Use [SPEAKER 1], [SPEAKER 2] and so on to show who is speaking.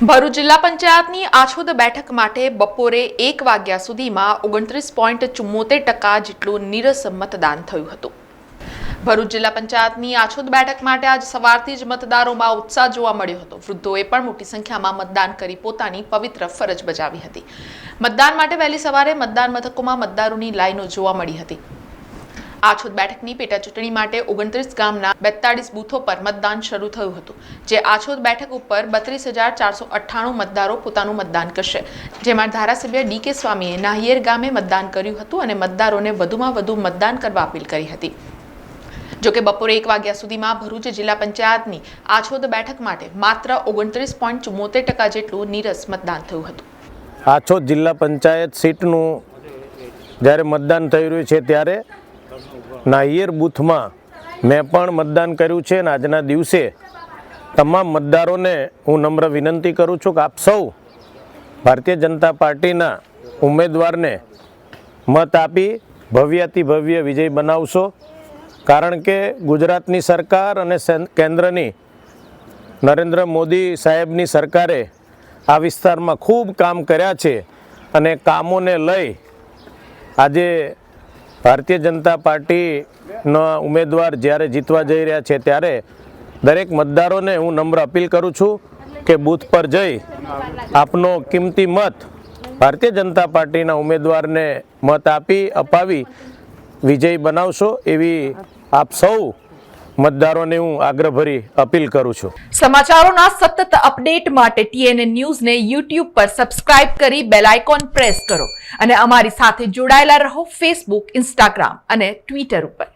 [SPEAKER 1] ભરૂચ જિલ્લા પંચાયતની આછોદ બેઠક માટે બપોરે એક વાગ્યા સુધીમાં ઓગણત્રીસ પોઈન્ટ ચુમ્મોતેર ટકા જેટલું નીરસ મતદાન થયું હતું. ભરૂચ જિલ્લા પંચાયતની આછોદ બેઠક માટે આજ સવારથી જ મતદારોમાં ઉત્સાહ જોવા મળ્યો હતો. વૃદ્ધોએ પણ મોટી સંખ્યામાં મતદાન કરી પોતાની પવિત્ર ફરજ બજાવી હતી. મતદાન માટે વહેલી સવારે મતદાન મથકોમાં મતદારોની લાઈનો જોવા મળી હતી. આછોદ બેઠકની પેટા ચૂંટણી માટે ઓગણત્રીસ ગામના બેતાળીસ બૂથો પર મતદાન શરૂ થયું હતું, જે આછોદ બેઠક ઉપર બત્રીસ હજાર ચારસો અઠ્ઠાણું મતદારો પોતાનું મતદાન કરશે. જેમાં ધારાસભ્ય ડી કે સ્વામીએ નાહિયેર ગામે મતદાન કર્યું હતું અને મતદારોને વધુમાં વધુ મતદાન કરવા અપીલ કરી હતી. જોકે બપોરે એક વાગ્યા સુધીમાં ભરૂચ જિલ્લા પંચાયતની આછોદ બેઠક માટે માત્ર ઓગણત્રીસ પોઈન્ટ ચુમ્મોતેર ટકા જેટલું નીરસ મતદાન થયું હતું.
[SPEAKER 2] આછોદ જિલ્લા પંચાયત સીટનું જ્યારે મતદાન થઈ રહ્યું છે ત્યારે નાહિયેર બૂથમાં મેં પણ મતદાન કર્યું છે અને આજના દિવસે તમામ મતદારોને હું નમ્ર વિનંતી કરું છું કે આપ સૌ ભારતીય જનતા પાર્ટીના ઉમેદવારને મત આપી ભવ્યાતિ ભવ્ય વિજય બનાવશો. કારણ કે ગુજરાતની સરકાર અને કેન્દ્રની નરેન્દ્ર મોદી સાહેબની સરકારે આ વિસ્તારમાં ખૂબ કામ કર્યા છે અને કામોને લઈ આજે ભારતીય જનતા પાર્ટીના ઉમેદવાર જ્યારે જીતવા જઈ રહ્યા છે ત્યારે દરેક મતદારોને હું નમ્ર અપીલ કરું છું કે બૂથ પર જઈ આપનો કિંમતી મત ભારતીય જનતા પાર્ટીના ઉમેદવારને મત આપી, અપાવી, વિજય બનાવશો એવી આપ સૌ મતદારોને હું આગ્રહભરી અપીલ કરું છું.
[SPEAKER 1] સમાચારોના સતત અપડેટ માટે ટીએનએ ન્યૂઝને યુટ્યુબ પર સબસ્ક્રાઇબ કરી બેલ આઇકોન પ્રેસ કરો અને અમારી સાથે જોડાયેલા રહો ફેસબુક, ઇન્સ્ટાગ્રામ અને ટ્વિટર ઉપર.